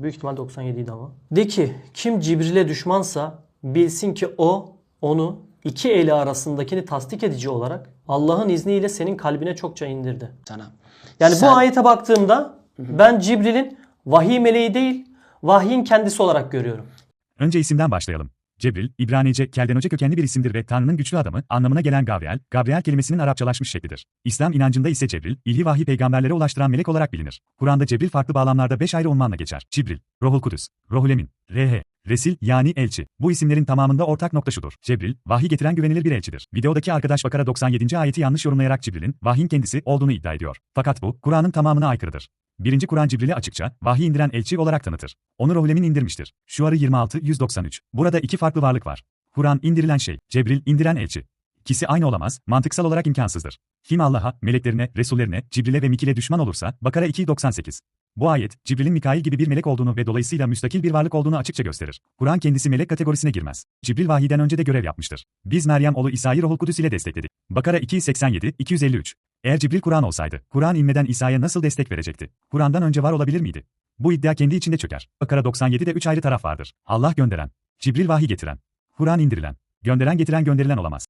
Büyük ihtimal 97 idi ama. De ki kim Cibril'e düşmansa bilsin ki o onu iki eli arasındakini tasdik edici olarak Allah'ın izniyle senin kalbine çokça indirdi. sana. Yani Sen- bu ayete baktığımda ben Cibril'in vahiy meleği değil, vahyin kendisi olarak görüyorum. Önce isimden başlayalım. Cebril, İbranice, Keldenoce kökenli bir isimdir ve Tanrı'nın güçlü adamı anlamına gelen Gabriel, Gabriel kelimesinin Arapçalaşmış şeklidir. İslam inancında ise Cebril, ilhi vahiy peygamberlere ulaştıran melek olarak bilinir. Kur'an'da Cebril farklı bağlamlarda beş ayrı unvanla geçer. Cibril, Ruhul Kudüs, Ruhul Emin, Rehe, Resil yani elçi. Bu isimlerin tamamında ortak nokta şudur. Cebril, vahiy getiren güvenilir bir elçidir. Videodaki arkadaş Bakara 97. ayeti yanlış yorumlayarak Cibril'in vahyin kendisi olduğunu iddia ediyor. Fakat bu, Kur'an'ın tamamına aykırıdır. Birinci Kur'an Cibril'i açıkça, vahiy indiren elçi olarak tanıtır. Onu Ruhulemin indirmiştir. Şuarı 26-193. Burada iki farklı varlık var. Kur'an indirilen şey, Cebril indiren elçi. İkisi aynı olamaz, mantıksal olarak imkansızdır. Kim Allah'a, meleklerine, Resullerine, Cibril'e ve Mikil'e düşman olursa, Bakara 2.98. Bu ayet, Cibril'in Mikail gibi bir melek olduğunu ve dolayısıyla müstakil bir varlık olduğunu açıkça gösterir. Kur'an kendisi melek kategorisine girmez. Cibril vahiden önce de görev yapmıştır. Biz Meryem oğlu İsa'yı Ruhul Kudüs ile destekledik. Bakara 287-253. Eğer Cibril Kur'an olsaydı, Kur'an inmeden İsa'ya nasıl destek verecekti? Kur'an'dan önce var olabilir miydi? Bu iddia kendi içinde çöker. Bakara 97'de 3 ayrı taraf vardır. Allah gönderen, Cibril vahiy getiren, Kur'an indirilen, gönderen getiren gönderilen olamaz.